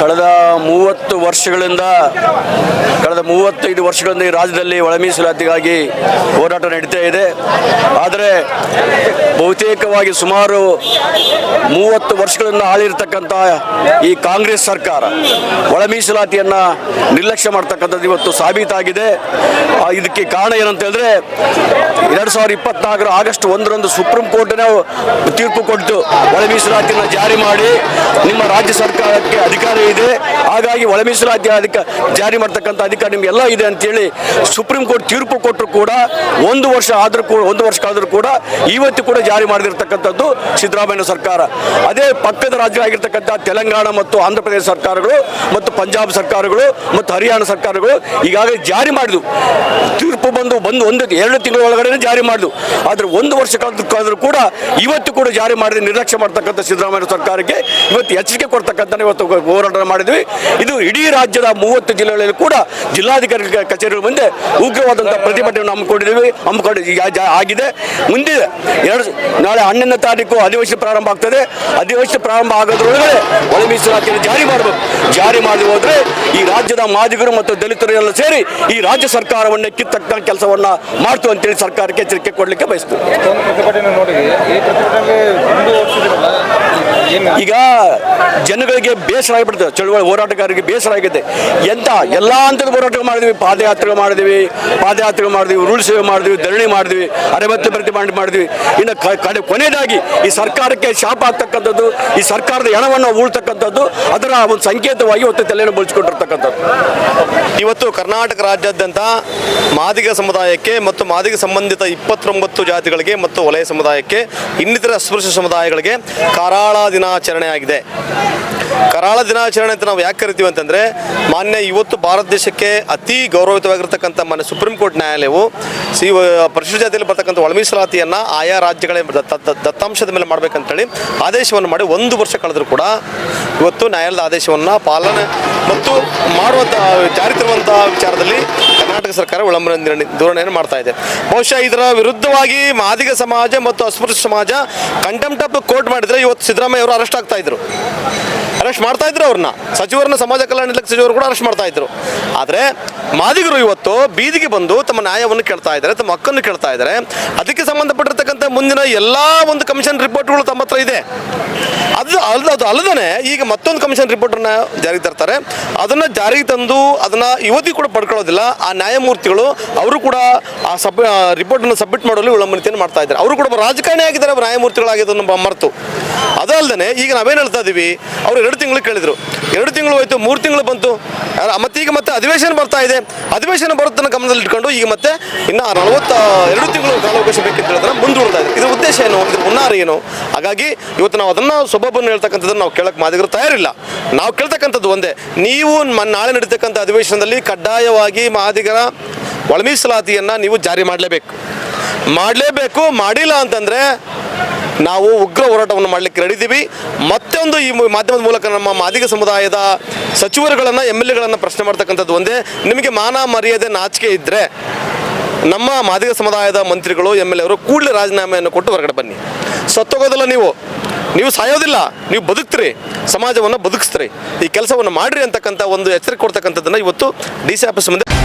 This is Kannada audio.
ಕಳೆದ ಮೂವತ್ತು ವರ್ಷಗಳಿಂದ, ಕಳೆದ ಮೂವತ್ತೈದು ವರ್ಷಗಳಿಂದ ಈ ರಾಜ್ಯದಲ್ಲಿ ಒಳ ಮೀಸಲಾತಿಗಾಗಿ ಹೋರಾಟ ನಡೀತಾ ಇದೆ. ಆದರೆ ಬಹುತೇಕವಾಗಿ ಸುಮಾರು ಮೂವತ್ತು ವರ್ಷಗಳಿಂದ ಆಳಿರ್ತಕ್ಕಂಥ ಈ ಕಾಂಗ್ರೆಸ್ ಸರ್ಕಾರ ಒಳ ಮೀಸಲಾತಿಯನ್ನು ನಿರ್ಲಕ್ಷ್ಯ ಮಾಡ್ತಕ್ಕಂಥದ್ದು ಇವತ್ತು ಸಾಬೀತಾಗಿದೆ. ಇದಕ್ಕೆ ಕಾರಣ ಏನಂತ ಹೇಳಿದ್ರೆ, ಎರಡು ಸಾವಿರದ ಇಪ್ಪತ್ನಾಲ್ಕರ ಆಗಸ್ಟ್ ಒಂದರಂದು ಸುಪ್ರೀಂ ಕೋರ್ಟ್ನ ತೀರ್ಪು ಕೊಟ್ಟು ಒಳ ಮೀಸಲಾತಿಯನ್ನು ಜಾರಿ ಮಾಡಿ ನಿಮ್ಮ ರಾಜ್ಯ ಸರ್ಕಾರಕ್ಕೆ ಅಧಿಕಾರ ಇದೆ. ಹಾಗಾಗಿ ಒಳ ಮೀಸಲಾತಿ ಅಧಿಕ ಜಾರಿ ಮಾಡ್ತಕ್ಕಂಥ ಅಧಿಕಾರ ನಿಮಗೆಲ್ಲ ಇದೆ ಅಂತೇಳಿ ಸುಪ್ರೀಂ ಕೋರ್ಟ್ ತೀರ್ಪು ಕೊಟ್ಟರು ಕೂಡ ಒಂದು ವರ್ಷ ಆದರೂ ಕೂಡ, ಒಂದು ವರ್ಷ ಆದರೂ ಕೂಡ ಇವತ್ತು ಕೂಡ ಜಾರಿ ಮಾಡದಿರ್ತಕ್ಕಂಥದ್ದು ಸಿದ್ದರಾಮಯ್ಯ ಸರ್ಕಾರ. ಅದೇ ಪಕ್ಕದ ರಾಜ್ಯ ಆಗಿರ್ತಕ್ಕಂಥ ತೆಲಂಗಾಣ ಮತ್ತು ಆಂಧ್ರ ಪ್ರದೇಶ ಸರ್ಕಾರಗಳು ಮತ್ತು ಪಂಜಾಬ್ ಸರ್ಕಾರಗಳು ಮತ್ತು ಹರಿಯಾಣ ಸರ್ಕಾರಗಳು ಈಗಾಗಲೇ ಜಾರಿ ಮಾಡಿದ್ವು. ತೀರ್ಪು ಬಂದು ಬಂದು ಒಂದು, ಎರಡು ತಿಂಗಳ ಒಳಗಡೆ ಜಾರಿ ಮಾಡಿದ್ವು. ಆದರೆ ಒಂದು ವರ್ಷ ಕಾಲದಕ್ಕಾದರೂ ಕೂಡ ಇವತ್ತು ಕೂಡ ಜಾರಿ ಮಾಡಿದ ನಿರ್ಲಕ್ಷ್ಯ ಮಾಡ್ತಕ್ಕಂಥ ಸಿದ್ದರಾಮಯ್ಯ ಸರ್ಕಾರಕ್ಕೆ ಇವತ್ತು ಎಚ್ಚರಿಕೆ ಕೊಡ್ತಕ್ಕಂಥ ಇವತ್ತು ಹೋರಾಟ ಮಾಡಿದ್ವಿ. ಇದು ಇಡೀ ರಾಜ್ಯದ ಮೂವತ್ತು ಜಿಲ್ಲೆಗಳಲ್ಲಿ ಕೂಡ ಜಿಲ್ಲಾಧಿಕಾರಿ ಕಚೇರಿಗಳ ಮುಂದೆ ಉಗ್ರವಾದಂಥ ಪ್ರತಿಭಟನೆ ಹಮ್ಮಿಕೊಂಡಿದ್ದೀವಿ. ಹಮ್ಮಿಕೊಂಡು ಆಗಿದೆ. ಮುಂದಿದೆ ಎರಡು ನಾಳೆ ಹನ್ನೊಂದನೇ ತಾರೀಕು ಅಧಿವೇಶನ ಪ್ರಾರಂಭ ಆಗ್ತದೆ. ಅಧಿವೇಶನ ಪ್ರಾರಂಭ ಆಗೋದ್ರೊಳಗಡೆ ಒಳ ಮೀಸಲಾತಿಯನ್ನು ಜಾರಿ ಮಾಡಬೇಕು. ಜಾರಿ ಮಾಡಿ ಹೋದ್ರೆ ಈ ರಾಜ್ಯದ ಮಾದಿಗರು ಮತ್ತು ದಲಿತರು ಎಲ್ಲ ಸೇರಿ ಈ ರಾಜ್ಯ ಸರ್ಕಾರವನ್ನು ಕಿತ್ತಕ್ಕ ಕೆಲಸವನ್ನ ಮಾಡ್ತು ಅಂತೇಳಿ ಸರ್ಕಾರಕ್ಕೆ ಎಚ್ಚರಿಕೆ ಕೊಡಲಿಕ್ಕೆ ಬಯಸ್ತು ಈಗ ಜನಗಳಿಗೆ ಬೇಸರ ಆಗಿಬಿಡ್ತದೆ. ಚಳುವಳಿ ಹೋರಾಟಗಾರರಿಗೆ ಬೇಸರ ಆಗಿದೆ. ಎಂತ ಎಲ್ಲ ಹಂತದ ಹೋರಾಟ ಮಾಡಿದ್ವಿ. ಪಾದಯಾತ್ರೆ ಮಾಡಿದ್ವಿ. ಪಾದಯಾತ್ರೆ ಮಾಡಿದ್ವಿ. ಉರುಳು ಸೇವೆ ಮಾಡಿದ್ವಿ. ಧರಣಿ ಮಾಡಿದ್ವಿ. ಅರೆಬತ್ತು ಪ್ರತಿಭಟನೆ ಮಾಡಿದ್ವಿ. ಇನ್ನು ಕಡೆ ಕೊನೆಯದಾಗಿ ಈ ಸರ್ಕಾರಕ್ಕೆ ಶಾಪ ಆಗ್ತಕ್ಕಂಥದ್ದು, ಈ ಸರ್ಕಾರದ ಹಣವನ್ನು ಉಳ್ತಕ್ಕಂಥದ್ದು, ಅದರ ಒಂದು ಸಂಕೇತವಾಗಿ ಇವತ್ತು ತಲೆಯನ್ನು ಬಳಸಿಕೊಂಡಿರ್ತಕ್ಕಂಥದ್ದು. ಇವತ್ತು ಕರ್ನಾಟಕ ರಾಜ್ಯಾದ್ಯಂತ ಮಾದಿಗ ಸಮುದಾಯಕ್ಕೆ ಮತ್ತು ಮಾದಿಗ ಸಂಬಂಧಿತ ಇಪ್ಪತ್ತೊಂಬತ್ತು ಜಾತಿಗಳಿಗೆ ಮತ್ತು ವಲಯ ಸಮುದಾಯಕ್ಕೆ ಇನ್ನಿತರ ಅಸ್ಪೃಶ್ಯ ಸಮುದಾಯಗಳಿಗೆ ಕರಾಳ ದಿನಾಚರಣೆ ಆಗಿದೆ ಕರಾಳ ದಿನಾಚರಣೆ ಅಂತ ನಾವು ಯಾಕೆ ಕರಿತೀವಿ ಅಂತಂದರೆ, ಮಾನ್ಯ ಇವತ್ತು ಭಾರತ ದೇಶಕ್ಕೆ ಅತಿ ಗೌರವಿತವಾಗಿರ್ತಕ್ಕಂಥ ಮಾನ್ಯ ಸುಪ್ರೀಂ ಕೋರ್ಟ್ ನ್ಯಾಯಾಲಯವು ಸಿ ಪರಿಶಿಷ್ಟ ಜಾತಿಯಲ್ಲಿ ಬರ್ತಕ್ಕಂಥ ಒಳಮೀಸಲಾತಿಯನ್ನು ಆಯಾ ರಾಜ್ಯಗಳ ದತ್ತ- ದತ್ತ- ದತ್ತಾಂಶದ ಮೇಲೆ ಮಾಡಬೇಕಂತೇಳಿ ಆದೇಶವನ್ನು ಮಾಡಿ ಒಂದು ವರ್ಷ ಕಳೆದರೂ ಕೂಡ ಇವತ್ತು ನ್ಯಾಯಾಲಯದ ಆದೇಶವನ್ನು ಪಾಲನೆ ಮತ್ತು ಮಾಡುವಂಥ ಜಾರಿ ತರುವಂಥ ವಿಚಾರದಲ್ಲಿ ಕರ್ನಾಟಕ ಸರ್ಕಾರ ವಿಳಂಬನೆ ಧೋರಣೆಯನ್ನು ಮಾಡ್ತಾ ಇದೆ. ಬಹುಶಃ ಇದರ ವಿರುದ್ಧವಾಗಿ ಮಾದಿಗ ಸಮಾಜ ಮತ್ತು ಅಸ್ಪೃಶ್ಯ ಸಮಾಜ ಕಂಟೆಂಪ್ಟ್ ಕೋರ್ಟ್ ಮಾಡಿದರೆ ಇವತ್ತು ಸಿದ್ದರಾಮಯ್ಯ ಅವರು ಅರೆಸ್ಟ್ ಆಗ್ತಾ ಇದ್ರು. ಅರೆಸ್ಟ್ ಮಾಡ್ತಾ ಇದ್ರು ಅವ್ರನ್ನ. ಸಚಿವರನ್ನ ಸಮಾಜ ಕಲ್ಯಾಣ ಇಲಾಖೆ ಸಚಿವರು ಕೂಡ ಅರೆಸ್ಟ್ ಮಾಡ್ತಾ ಇದ್ರು. ಆದ್ರೆ ಮಾದಿಗರು ಇವತ್ತು ಬೀದಿಗೆ ಬಂದು ತಮ್ಮ ನ್ಯಾಯವನ್ನು ಕೇಳ್ತಾ ಇದ್ದಾರೆ, ತಮ್ಮ ಹಕ್ಕನ್ನು ಕೇಳ್ತಾ ಇದ್ದಾರೆ. ಅದಕ್ಕೆ ಸಂಬಂಧಪಟ್ಟಿರ್ತಕ್ಕಂಥ ಮುಂದಿನ ಎಲ್ಲಾ ಒಂದು ಕಮಿಷನ್ ರಿಪೋರ್ಟ್ಗಳು ತಮ್ಮ ಹತ್ರ ಇದೆ. ಅದು ಅಲ್ಲ ಅದು ಅಲ್ಲದೇ ಈಗ ಮತ್ತೊಂದು ಕಮಿಷನ್ ರಿಪೋರ್ಟನ್ನು ಜಾರಿಗೆ ತರ್ತಾರೆ. ಅದನ್ನ ಜಾರಿಗೆ ತಂದು ಅದನ್ನ ಯುವತಿ ಕೂಡ ಪಡ್ಕೊಳ್ಳೋದಿಲ್ಲ. ಆ ನ್ಯಾಯಮೂರ್ತಿಗಳು ಅವರು ಕೂಡ ಆ ಸಬ್ ರಿಪೋರ್ಟನ್ನು ಸಬ್ಮಿಟ್ ಮಾಡಲು ವಿಳಂಬನೆಯನ್ನು ಮಾಡ್ತಾ ಇದ್ದಾರೆ. ಅವರು ಕೂಡ ರಾಜಕಾರಣಿ ಆಗಿದ್ದಾರೆ ಬ- ಮರೆತು. ಅದಲ್ಲದೆ ಈಗ ನಾವೇನು ಹೇಳ್ತಾ ಇದ್ದೀವಿ ಅವ್ರು ಎರಡು ತಿಂಗಳು ಕೇಳಿದ್ರು. ಎರಡು ತಿಂಗಳು ಹೋಯ್ತು, ಮೂರು ತಿಂಗಳು ಬಂತು. ಮತ್ತೆ ಈಗ ಮತ್ತೆ ಅಧಿವೇಶನ ಬರ್ತಾ ಇದೆ. ಅಧಿವೇಶನ ಬರುತ್ತನ್ನು ಗಮನದಲ್ಲಿ ಇಟ್ಕೊಂಡು ಈಗ ಮತ್ತೆ ಇನ್ನು ನಲವತ್ತ ಎರಡು ತಿಂಗಳು ಕಾಲಾವಕಾಶ ಬೇಕಂತ ಹೇಳಿದ್ರೆ ಮುಂದೂಡ್ತಾ ಇದೆ. ಇದರ ಉದ್ದೇಶ ಏನು? ಇದ್ರ ಮುನ್ನಾರ ಏನು? ಹಾಗಾಗಿ ಇವತ್ತು ನಾವು ಅದನ್ನು ಸೊಬಬನ್ನು ಹೇಳ್ತಕ್ಕಂಥದ್ದನ್ನು ನಾವು ಕೇಳಕ್ಕೆ ಮಾದಿಗರು ತಯಾರಿಲ್ಲ. ನಾವು ಕೇಳ್ತಕ್ಕಂಥದ್ದು ಒಂದೇ. ನೀವು ನಾಳೆ ನಡೀತಕ್ಕಂಥ ಅಧಿವೇಶನದಲ್ಲಿ ಕಡ್ಡಾಯವಾಗಿ ಮಾದಿಗರ ಒಳ ಮೀಸಲಾತಿಯನ್ನು ನೀವು ಜಾರಿ ಮಾಡಲೇಬೇಕು. ಮಾಡಲೇಬೇಕು, ಮಾಡಿಲ್ಲ ಅಂತಂದರೆ ನಾವು ಉಗ್ರ ಹೋರಾಟವನ್ನು ಮಾಡಲಿಕ್ಕೆ ರೆಡಿದ್ದೀವಿ ಮತ್ತೊಂದು ಈ ಮಾಧ್ಯಮದ ಮೂಲಕ ನಮ್ಮ ಮಾದಿಗ ಸಮುದಾಯದ ಸಚಿವರುಗಳನ್ನು ಎಂ ಎಲ್ ಎಗಳನ್ನು ಪ್ರಶ್ನೆ ಮಾಡ್ತಕ್ಕಂಥದ್ದು ಒಂದೇ. ನಿಮಗೆ ಮಾನ, ಮರ್ಯಾದೆ, ನಾಚಿಕೆ ಇದ್ದರೆ ನಮ್ಮ ಮಾದಿಗ ಸಮುದಾಯದ ಮಂತ್ರಿಗಳು ಎಂ ಎಲ್ ಎ ಅವರು ಕೂಡಲೇ ರಾಜೀನಾಮೆಯನ್ನು ಕೊಟ್ಟು ಹೊರಗಡೆ ಬನ್ನಿ. ಸತ್ತೋಗೋದಿಲ್ಲ ನೀವು. ನೀವು ಸಾಯೋದಿಲ್ಲ. ನೀವು ಬದುಕ್ತೀರಿ. ಸಮಾಜವನ್ನು ಬದುಕಿಸ್ತೀರಿ. ಈ ಕೆಲಸವನ್ನು ಮಾಡಿರಿ ಅಂತಕ್ಕಂಥ ಒಂದು ಎಚ್ಚರಿಕೆ ಕೊಡ್ತಕ್ಕಂಥದ್ದನ್ನು ಇವತ್ತು ಡಿ ಸಿ ಆಫೀಸ್ ಮುಂದೆ